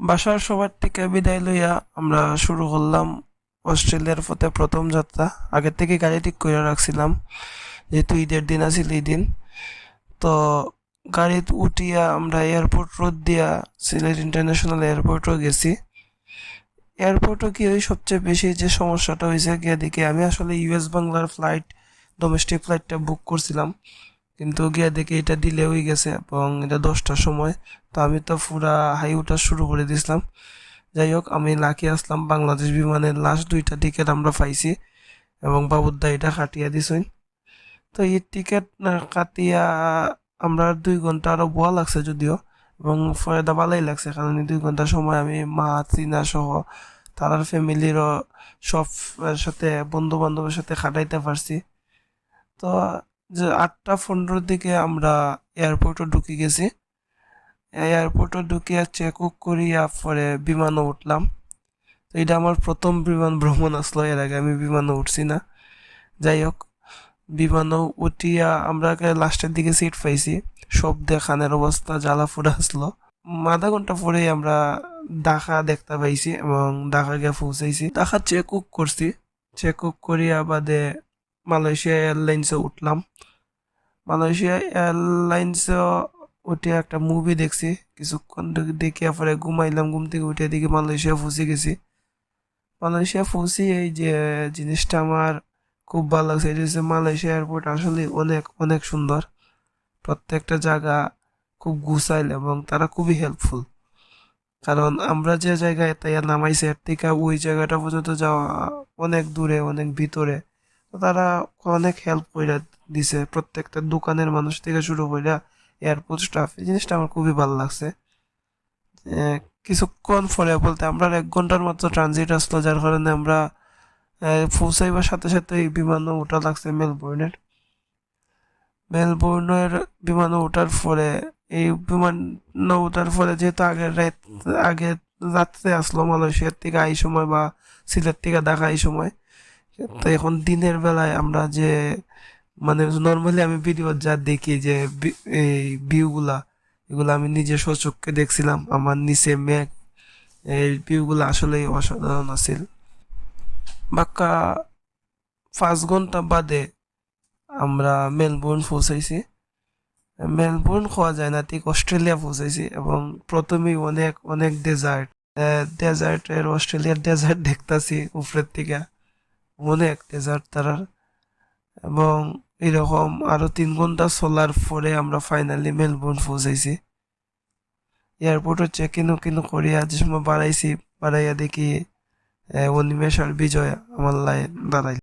বাসার সবার থেকে বিদায় লইয়া আমরা শুরু করলাম অস্ট্রেলিয়ার পথে প্রথম যাত্রা। আগের থেকে গাড়ি ঠিক করে রাখছিলাম, যেহেতু ঈদের দিন আছিল এই দিন। তো গাড়িত উঠিয়া আমরা এয়ারপোর্ট রোড দিয়া সিলেট ইন্টারন্যাশনাল এয়ারপোর্টও গেছি। এয়ারপোর্টও কি ওই সবচেয়ে বেশি যে সমস্যাটা হয়েছে গিয়ে দেখি আমি আসলে ইউএস বাংলার ফ্লাইট, ডোমেস্টিক ফ্লাইটটা বুক করছিলাম। কিন্তু গিয়ে দেখি এটা ডিলে হয়ে গেছে এবং এটা দশটার সময়। তো আমি তো পুরা হাই ওঠা শুরু করে দিয়েছিলাম যাই হোক, আমি লাকি আসলাম। বাংলাদেশ বিমানের লাস্ট দুইটা টিকিট আমরা পাইছি এবং বাবুদ্দা এটা কাটিয়া দিছইন তো এই টিকিট কাটিয়া আমরা দুই ঘণ্টা আরও বোয়া লাগছে যদিও এবং ফয়দা ভালোই লাগছে কারণ দুই ঘণ্টা সময় আমি মা, চিনা সহ তারার ফ্যামিলিরও সব সাথে বন্ধু বান্ধবের সাথে কাটাইতে পারছি। তো যে আটটা পনেরোর দিকে আমরা এয়ারপোর্টে ঢুকে গেছি। এয়ারপোর্টে ঢুকিয়া চেক আউট করিয়া পরে বিমানও উঠলাম। তো এটা আমার প্রথম বিমান ভ্রমণ আসলো, এর আগে আমি বিমানও উঠছি না। যাই হোক বিমানও উঠিয়া আমরা লাস্টের দিকে সিট পাইছি। সব দেখানের অবস্থা, জ্বালা ফুরা আসলো। আধা ঘণ্টা পরেই আমরা ঢাকা দেখতে পাইছি এবং ঢাকা গিয়ে পৌঁছাইছি। ঢাকা চেক আউট করছি। চেক আউট করিয়া বাদে মালয়েশিয়া এয়ারলাইন্সে উঠলাম। মালয়েশিয়া এয়ারলাইন্সে উঠে একটা মুভি দেখছি। কিছুক্ষণ দেখে পরে ঘুমাইলাম, ঘুম থেকে উঠে দেখি মালয়েশিয়া ফুসে গেছি। মালয়েশিয়া ফুসি, এই যে জিনিসটা আমার খুব ভালো লাগছে। এটা হচ্ছে মালয়েশিয়া এয়ারপোর্ট আসলে অনেক অনেক সুন্দর। প্রত্যেকটা জায়গা খুব গুছাইল এবং তারা খুবই হেল্পফুল কারণ আমরা যে জায়গায় তাই নামাইছে, এর থেকে ওই জায়গাটা পর্যন্ত যাওয়া অনেক দূরে, অনেক ভিতরে। তারা অনেক হেল্প করে দিছে। প্রত্যেকটা দোকানের মানুষ থেকে শুরু করে এয়ারপোর্ট স্টাফ এই জিনিসটা আমার খুবই ভালো লাগছে। কিছুক্ষণ পরে বলতে আমরা এক ঘণ্টার মতো ট্রানজিট আসলো, যার কারণে আমরা পৌঁছাইবার সাথে সাথে বিমানও ওঠা লাগছে মেলবোর্নের। মেলবোর্নের বিমানে ওঠার পরে, এই বিমান ওঠার পরে যেহেতু আগের রাত আগে রাত্রে আসলো মালয়েশিয়ার থেকে এই সময় বা সিলেট থেকে ঢাকা এই সময় তো এখন দিনের বেলায় আমরা যে মানে নর্মালি আমি ভিডিও যা দেখি যে এই ভিউগুলা এগুলো আমি নিজে সচক্ষে দেখছিলাম। আমার নিচে মেঘ, এই ভিউগুলো আসলেই অসাধারণ আছিল। বাক্কা পাঁচ ঘণ্টা বাদে আমরা মেলবোর্ন পৌঁছাইছি। মেলবোর্ন খাওয়া যায় না, ঠিক অস্ট্রেলিয়া পৌঁছাইছি এবং প্রথমেই অনেক অনেক ডেজার্ট ডেজার্টের অস্ট্রেলিয়ার ডেজার্ট দেখতাছি উপরের থেকে। অনেক তেজার তারার। এবং এরকম আরও তিন ঘণ্টা চলার পরে আমরা ফাইনালি মেলবোর্ন পৌঁছাইছি। এয়ারপোর্টে চেক ইনও কিন করিয়া যে সময় বাড়াইছি, বাড়াইয়া দেখি অনিমেষ আর বিজয় আমার লাইন দাঁড়াই